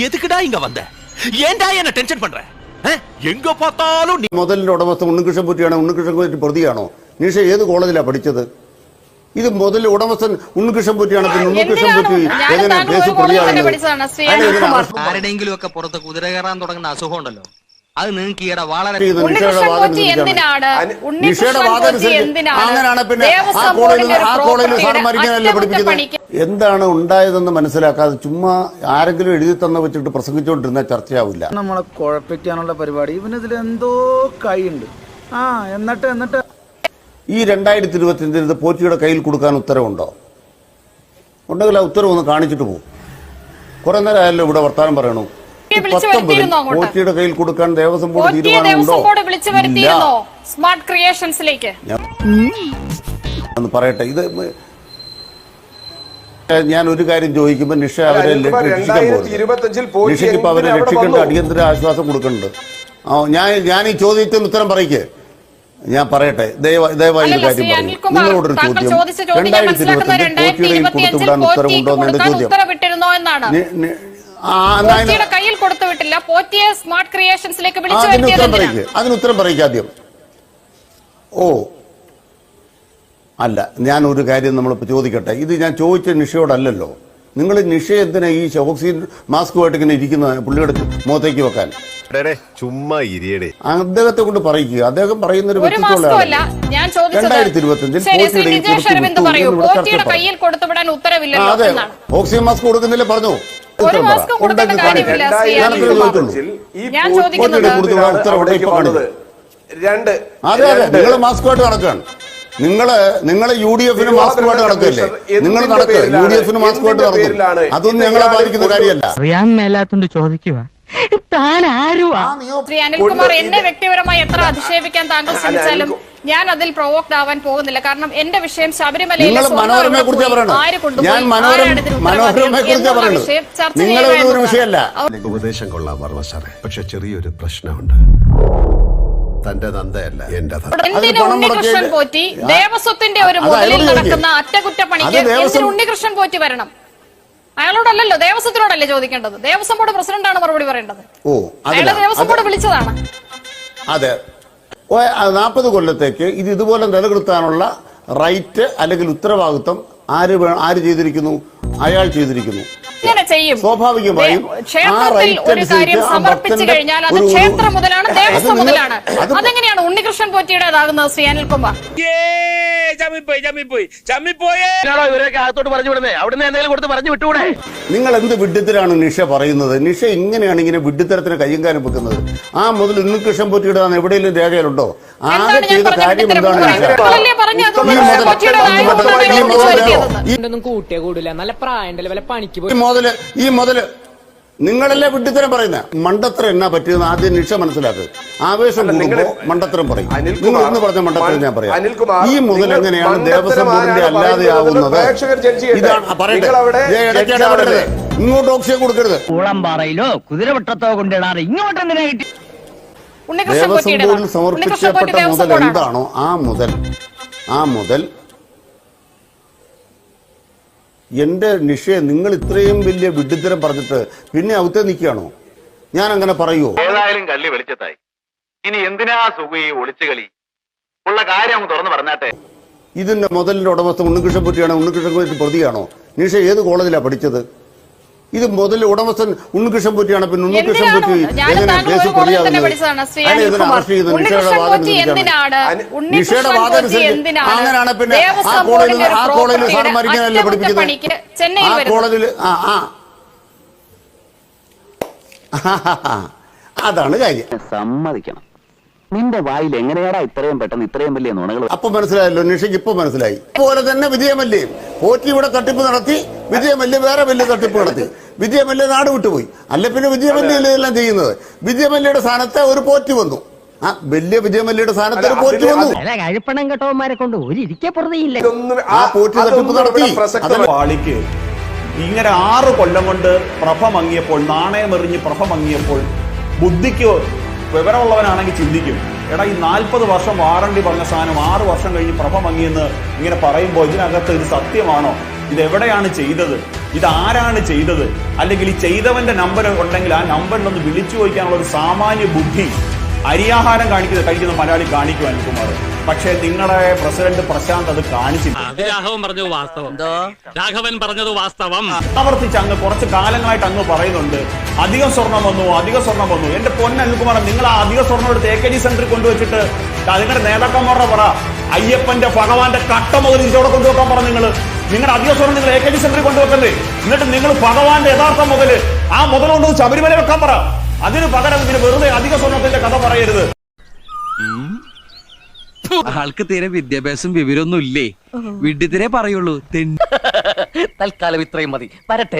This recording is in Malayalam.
எதுக்குடா இங்க வந்த ஏன்டா என்ன டென்ஷன் பண்ற ஆ? எங்க பார்த்தாலும் நீ മുതലിന്റെ ഉടമസ്ഥ ഉണ്ണികൃഷ്ണൻ പൊറ്റിയാണോ ഉണ്ണികൃഷ്ണൻ പൊറ്റി പ്രതിയാണോ നിഷ ഏത് കോളേജിലാണ് പഠിച്ചത് ഇത് മുതൽ ഉടമസ്ഥൻ ഉണ്ണികൃഷ്ണൻ പൊറ്റിയാണ് പിന്നെ ഉണ്ണികൃഷ്ണൻ എന്തിനാണ് പൊറ്റി ഞാൻ എങ്ങനെ താങ്കൾ കേസ് ഒരു കോളേജിൽ തന്നെ പ്രതിയാകുന്നത് പഠിച്ചതാണ് ശ്രീ അയാളെ ഇതിന് അനിൽകുമാർ. അറസ്റ്റ് ആരുടെയെങ്കിലും ഒക്കെ പുറത്ത് കുതിര കയറാൻ തുടങ്ങുന്ന അസുഖം ഉണ്ടല്ലോ അത് നിങ്ങൾക്ക് ഈയിടെ വളരെ അങ്ങനെയാണ് പിന്നെ ആ കോളേജിൽ ആ കോളേജിൽ പഠിപ്പിക്കുന്നത്? എന്താണ് ഉണ്ടായതെന്ന് മനസ്സിലാക്കാതെ ചുമ്മാ ആരെങ്കിലും എഴുതി തന്ന വെച്ചിട്ട് പ്രസംഗിച്ചുകൊണ്ടിരുന്ന ചർച്ചയാവില്ല. നമ്മളെ കുഴപ്പിക്കാനുള്ള പരിപാടി. ഇവനിതിൽ എന്തോ കൈയുണ്ട്. ആ എന്നിട്ട് എന്നിട്ട്. ഈ രണ്ടായിരത്തി ഇരുപത്തിയഞ്ചിന് ഇത് പോറ്റിയുടെ കയ്യിൽ കൊടുക്കാൻ ഉത്തരവുണ്ടോ? ഉണ്ടെങ്കിൽ ആ ഉത്തരവ് ഒന്ന് കാണിച്ചിട്ട് പോകും കുറെ നേരം ആയല്ലോ ഇവിടെ വർത്താനം പറയണു. പോറ്റിയുടെ കയ്യിൽ കൊടുക്കാൻ ദേവസ്വം ബോർഡ് തീരുമാനമുണ്ടോ സ്മാർട്ട് ക്രിയേഷൻസിലേക്ക് പറയട്ടെ. ഇത് ഞാൻ ഒരു കാര്യം ചോദിക്കുമ്പോൾ നിഷ അവരെ രക്ഷിക്കാൻ ഇരുപത്തഞ്ചിൽ നിഷയ്ക്ക് ഇപ്പൊ അവരെ രക്ഷിക്കേണ്ട അടിയന്തര ആശ്വാസം കൊടുക്കുന്നുണ്ട്. ആ ഞാൻ ഞാൻ ഈ ചോദ്യത്തിന് ഉത്തരം പറയിക്കേ. ഞാൻ പറയട്ടെ. ദയവാ- ദയവായി ഒരു കാര്യം പറയും. നിങ്ങളോടൊരു ചോദ്യം. ചോദിച്ച ചോദ്യം ഞാൻ രണ്ടായിരത്തി പോറ്റിയുടെ കയ്യിൽ ഇരുപത്തിയഞ്ചിൽ കൊടുത്തുവിടാൻ ഉത്തരവുണ്ടോ എന്നെ ചോദ്യം. ആ, വിട്ടില്ല പോറ്റിയെ സ്മാർട്ട് ക്രിയേഷൻസിലേക്ക് വിളിച്ചു അതിന് വരുത്തിയത് ഉത്തരം എന്തിനാണ്? അതിന് ഉത്തരം പറയിക്കുക ആദ്യം. ഓ. അല്ല ഞാൻ ഒരു കാര്യം നമ്മൾ ചോദിക്കട്ടെ. ഇത് ഞാൻ ചോദിച്ച നിഷയോടല്ലല്ലോ. നിങ്ങൾ നിഷ എന്തിനാ ഈ ഓക്സിജൻ മാസ്കുമായിട്ട് ഇങ്ങനെ ഇരിക്കുന്ന പുള്ളിയുടെ മുഖത്തേക്ക് വെക്കാൻ? ചുമ്മാ ഇരിയടേ. അദ്ദേഹത്തെ കൊണ്ട് പറയിക്കുക അദ്ദേഹം പറയുന്ന ഒരു വ്യക്തിത്വമുള്ള ഞാൻ ചോദിച്ചത് രണ്ടായിരത്തി ആ, ഉത്തരവില്ലല്ലോ അതെ. ഓക്സിജൻ മാസ്ക് കൊടുക്കുന്നില്ല? പറഞ്ഞു. ഉത്തരം പറ. രണ്ട് അതെ അതെ. നിങ്ങൾ മാസ്കുമായിട്ട് നടക്കുകയാണ്. നിങ്ങൾ നിങ്ങൾ യു ഡി എഫിന് മാസ്കുമായിട്ട് നടക്കല്ലേ നിങ്ങൾ നടക്കുക. യു ഡി എഫിന് മാസ്കുമായിട്ട് നടക്കും അതൊന്നും ഞങ്ങളെ ബാധിക്കുന്ന കാര്യമല്ല. അറിയാൻ മേലാത്തോണ്ട് ചോദിക്കുക താൻ ആരുവാ ശ്രീ അനിൽകുമാർ എന്നെ വ്യക്തിപരമായി എത്ര അധിക്ഷേപിക്കാൻ താങ്കൾ ശ്രമിച്ചാലും ഞാൻ അതിൽ പ്രൊവോക്ഡ് ആവാൻ പോകുന്നില്ല. കാരണം എന്റെ വിഷയം ശബരിമലയിലെ ആര് കൊണ്ടുപോയി, ഉപദേശം കൊള്ളാം വർമ്മ സാറേ. പക്ഷെ ചെറിയൊരു പ്രശ്നമുണ്ട്. തന്റെ തന്തയല്ല എന്റെ ഉണ്ണികൃഷ്ണൻ പോറ്റി? ദേവസ്വത്തിന്റെ ഒരു മുതലിൽ നടക്കുന്ന. അറ്റകുറ്റപ്പണിക്ക് ഉണ്ണികൃഷ്ണൻ പോറ്റി വരണം? അയാളോടല്ലല്ലോ ദേവസ്വത്തിനോടല്ലേ ചോദിക്കേണ്ടത്? ദേവസ്വം ബോർഡ് പ്രസിഡന്റാണ് മറുപടി പറയേണ്ടത്. ഓ അയാളെ അതില്ല ദേവസ്വം ബോർഡ് വിളിച്ചതാണ്. അതെ. നാൽപ്പത് കൊല്ലത്തേക്ക് ഇത് ഇതുപോലെ നിലനിർത്താനുള്ള റൈറ്റ് അല്ലെങ്കിൽ ഉത്തരവാദിത്വം ആര് ആര് ചെയ്തിരിക്കുന്നു? അയാൾ ചെയ്തിരിക്കുന്നു. ഇങ്ങനെ ചെയ്യും. സ്വാഭാവികമായും ആ ക്ഷേത്രത്തിൽ റൈറ്റ് ഒരു കാര്യം സമർപ്പിച്ചു കഴിഞ്ഞാൽ അത് ക്ഷേത്രം മുതലാണ് ദേവസ്വം അത് മുതലാണ്. അത് അതെങ്ങനെയാണ് ഉണ്ണികൃഷ്ണൻ പോറ്റിയുടേതാകുന്നത് ശ്രീ അനിൽകുമാർ? ഇവരൊക്കെ അകത്തോട്ട് പറഞ്ഞു വിടുന്നേ? അവിടുന്ന് എന്തെങ്കിലും കൊടുത്ത് പറഞ്ഞു വിട്ടുകൂടെ? നിങ്ങൾ എന്ത് വിഡ്ഢിത്തരാണ് നിഷ പറയുന്നത്? നിഷ ഇങ്ങനെയാണ് ഇങ്ങനെ വിഡ്ഢിത്തരത്തിന് കയ്യും കാലം വെക്കുന്നത്. ആ മുതൽ ഉണ്ണികൃഷ്ണൻ പൊറ്റിയിടാൻ എവിടെയെങ്കിലും രേഖയിലുണ്ടോ? ആകെ ചെയ്ത കാര്യം എന്താണ് ഈ മുതൽ ഈ മുതൽ നിങ്ങളല്ലേ വിഡ്ഢിത്തരം പറയുന്ന? മണ്ടത്തരം എന്നാ പറ്റിയെന്ന് ആദ്യം നിഷ മനസ്സിലാക്കുക ആവേശം കൂടുമ്പോ മണ്ടത്തരം പറയും. അനിൽകുമാർ, നിങ്ങൾ ഇന്ന് പറഞ്ഞ മണ്ടത്തരം ഞാൻ പറയാം. അനിൽകുമാർ, ഈ മുതൽ എങ്ങനെയാണ് ദേവസ്വം ബോർഡിന്റെ അല്ലാതെയാവുന്നത്. ഇതാണ് പറയട്ടെ. ഇങ്ങോട്ട് ഓക്സിജൻ കൊടുക്കരുത്. കൂളംപാറയിലോ കുതിരവട്ടത്തോ കൊണ്ടിടാറ് ഇങ്ങോട്ട് എന്തിനാ കിട്ടി ദേവസ്വം ബോർഡിൽ സമർപ്പിക്കപ്പെട്ട മുതൽ എന്താണോ ആ മുതൽ ആ മുതൽ എന്റെ നിഷയെ നിങ്ങൾ ഇത്രയും വലിയ വിഡ്ഢിത്തരം പറഞ്ഞിട്ട് പിന്നെ അകത്തെ നിൽക്കുകയാണോ? ഞാൻ അങ്ങനെ പറയുമോ ഏതായാലും കള്ളി വെളിച്ചത്തായി. ഇനി എന്തിനാ സുഖി ഒളിച്ചു കളി? ഉള്ള കാര്യം തുറന്നു പറഞ്ഞാട്ടെ. ഇതിന്റെ മുതലിന്റെ ഉടമസ്ഥ ഉണ്ണികൃഷ്ണൻ പറ്റിയാണോ ഉണ്ണികൃഷ്ണൻ പൊറ്റി പ്രതിയാണോ? നിഷ ഏത് കോളേജിലാണ് പഠിച്ചത്? ഇത് മുതൽ ഉടമസ്ഥൻ ഉണ്ണികൃഷ്ണൻ പൊറ്റിയാണ് പിന്നെ ഉണ്ണികൃഷ്ണൻ പൊറ്റി എങ്ങനെ കേസ് പ്രതിയാകുന്നത് നിഷയുടെ വാദം അനുസരിച്ച് അങ്ങനെയാണ് പിന്നെ ആ കോളേജിൽ ആ കോളേജിൽ പ്രോപ്പർട്ടിയുടെ സാറന്മാരിക്കാനല്ലേ പഠിപ്പിക്കുന്നത്? ആ കോളേജിൽ ആ ആ. അതാണ് കാര്യം. സമ്മതിക്കണം. നിന്റെ വായിൽ എങ്ങനെയാടാ ഇത്രയും പെട്ടെന്ന് ഇത്രയും വലിയ നുണകൾ അപ്പൊ മനസ്സിലായല്ലോ നിഷയ്ക്ക് ഇപ്പൊ മനസ്സിലായി. പോലെ തന്നെ വിജയമല്ലേ പോറ്റി ഇവിടെ തട്ടിപ്പ് നടത്തി വിജയമല്യ വേറെ വലിയ തട്ടിപ്പ് നടത്തി. വിജയമല്യ നാട് വിട്ടുപോയി അല്ല പിന്നെ വിജയമല്യ എല്ലാം ചെയ്യുന്നത്? വിജയമല്യയുടെ സ്ഥാനത്ത് ഒരു പോറ്റി വന്നു. ആ വലിയ വിജയമല്യയുടെ സ്ഥാനത്ത് ഒരു പോറ്റി വന്നു. അല്ല കഴിപ്പണം കെട്ടവന്മാരെ കൊണ്ട് ഒരു ആ പോറ്റി തട്ടിപ്പ് അതൊന്നും നടത്തി. ഇവിടെ പ്രസക്തമല്ല. പാളിക്ക് ഇങ്ങനെ ആറ് കൊല്ലം കൊണ്ട് പ്രഭ മങ്ങിയപ്പോൾ നാണയമെറിഞ്ഞ് പ്രഭ മങ്ങിയപ്പോൾ ബുദ്ധിക്ക് വിവരമുള്ളവനാണെങ്കിൽ ചിന്തിക്കും. എടാ ഈ നാൽപ്പത് വർഷം വാറണ്ടി പറഞ്ഞ സാധനം ആറ് വർഷം കഴിഞ്ഞ് പ്രഭ മങ്ങിയെന്ന് ഇങ്ങനെ പറയുമ്പോൾ ഇതിനകത്ത് ഇത് സത്യമാണോ? ഇത് എവിടെയാണ് ചെയ്തത്? ഇത് ആരാണ് ചെയ്തത്? അല്ലെങ്കിൽ ഈ ചെയ്തവന്റെ നമ്പർ ഉണ്ടെങ്കിൽ ആ നമ്പറിലൊന്ന് വിളിച്ചു ചോദിക്കാനുള്ള ഒരു സാമാന്യ ബുദ്ധി അരിയാഹാരം കാണിക്കുന്ന കഴിക്കുന്ന മലയാളി കാണിക്കും അനിൽകുമാർ. പക്ഷേ നിങ്ങളുടെ പ്രസിഡന്റ് പ്രശാന്ത് അത് കാണിച്ചില്ല. രാഘവൻ പറഞ്ഞത് വാസ്തവം. രാഘവൻ പറഞ്ഞത് വാസ്തവം. ആവർത്തിച്ച് അങ്ങ് കുറച്ച് കാലങ്ങളായിട്ട് അങ്ങ് പറയുന്നുണ്ട്. അധിക സ്വർണം വന്നു അധിക സ്വർണം വന്നു. എന്റെ പൊന്ന അനിൽകുമാർ നിങ്ങൾ ആ അധിക സ്വർണം എടുത്ത് എ കെ ജി സെന്ററിൽ കൊണ്ടുവച്ചിട്ട് നിങ്ങളുടെ നേതാക്കന്മാരുടെ പറ അയ്യപ്പന്റെ ഭഗവാന്റെ കട്ട മുതൽ ഇതോടെ കൊണ്ടുവെക്കാൻ പറഞ്ഞു നിങ്ങൾ നിങ്ങളുടെ അധികസ്വരം നിങ്ങൾ എ കെ ജി സെന്ററിൽ കൊണ്ടുവെക്കണ്ടേ എന്നിട്ട് നിങ്ങൾ ഭഗവാന്റെ യഥാർത്ഥ മുതൽ ആ മുതൽ കൊണ്ട് ശബരിമല വെക്കാൻ പറ. അതിന് പകരം ഇതിന് വെറുതെ അധിക സ്വർണത്തിന്റെ കഥ പറയരുത്. ആൾക്ക് തീരെ വിദ്യാഭ്യാസം വിവരമൊന്നും ഇല്ലേ വിഡ്ഢിത്തിരെ പറയുള്ളൂ. തൽക്കാലം ഇത്രയും മതി. വരട്ടെ.